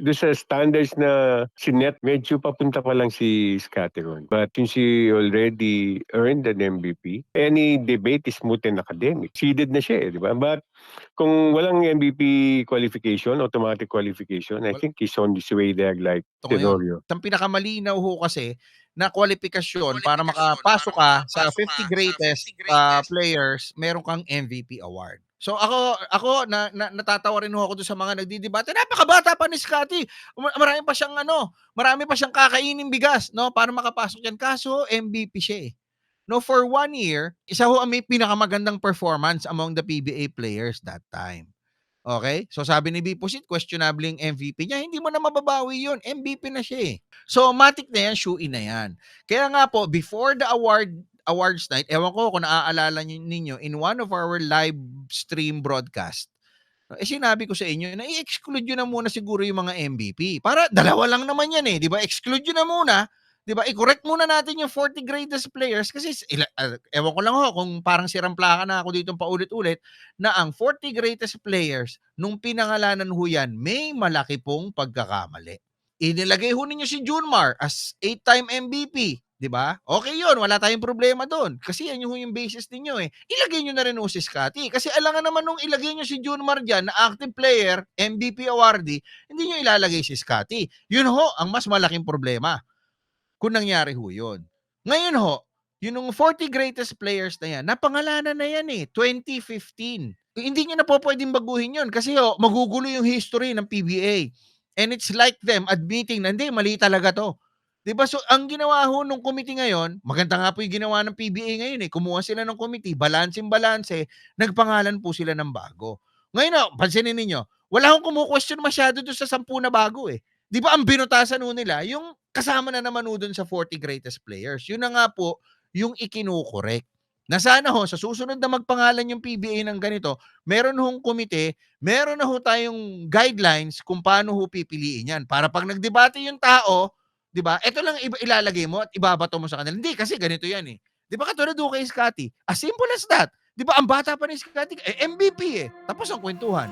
doon sa standards na sinet, medyo papunta pa lang si Scatteron. But since he already earned an MVP, any debate is moot and academic. Seeded na siya eh, di ba? But kung walang MVP qualification, automatic qualification, I think he's on his way there like Ito ngayon. Tenorio. Ang pinakamalinaw ho kasi na kwalifikasyon para makapasok ka sa 50 greatest uh, players, meron kang MVP award. So ako ako na, na natatawa rin ako doon sa mga nagdidebate. Napakabata pa ni Scotty. Ma- Marami pa siyang ano, marami pa siyang kakainin bigas, no, para makapasok diyan. Kaso MVP siya eh. No, for one year, isa ho ang may pinakamagandang performance among the PBA players that time. Okay? So sabi ni Biposit, questionable yung MVP niya. Hindi mo na mababawi yun. MVP na siya eh. So matic na yan, shoe in na yan. Kaya nga po, before the award awards night, ewan ko kung naaalala nyo- ninyo, in one of our live stream broadcast, eh sinabi ko sa inyo na i-exclude nyo na muna siguro yung mga MVP. Para dalawa lang naman yan eh, di ba? Exclude nyo na muna, di ba? I-correct muna natin yung 40 greatest players kasi ah, ewan ko lang ho kung parang sirampla ka na ako dito paulit-ulit na ang 40 greatest players nung pinangalanan ho yan, may malaki pong pagkakamali. Inilagay ho ninyo si Junmar as 8-time MVP, di ba? Okay yun, wala tayong problema doon. Kasi yan yung, yung basis ninyo eh. Ilagay nyo na rin si Scotty. Kasi alangan naman nung ilagay nyo si Junmar dyan na active player, MVP awardee, hindi nyo ilalagay si Scotty. Yun ho, ang mas malaking problema. Kung nangyari ho yun. Ngayon ho, yun yung 40 greatest players na yan, napangalanan na yan eh, 2015. Hindi nyo na po pwedeng baguhin yun kasi ho, magugulo yung history ng PBA. And it's like them admitting na hindi, mali talaga to. 'Di ba? So ang ginawa ho nung committee ngayon, maganda nga po yung ginawa ng PBA ngayon eh. Kumuha sila ng committee, balancing balanse, nagpangalan po sila ng bago. Ngayon na, pansinin ninyo, wala akong kumu-question masyado doon sa sampu na bago eh. 'Di ba ang binutasan ho nila, yung kasama na naman ho doon sa 40 greatest players. Yun na nga po yung ikinukorek. Na sana ho, sa susunod na magpangalan yung PBA ng ganito, meron hong komite, meron na ho tayong guidelines kung paano ho pipiliin yan. Para pag nagdebate yung tao, di ba, ito lang ilalagay mo at ibabato mo sa kanila. Hindi, kasi ganito yan eh. Di ba katulad ho kay Scotty? As simple as that. Di ba, ang bata pa ni Scotty, eh, MVP eh. Tapos ang kwentuhan.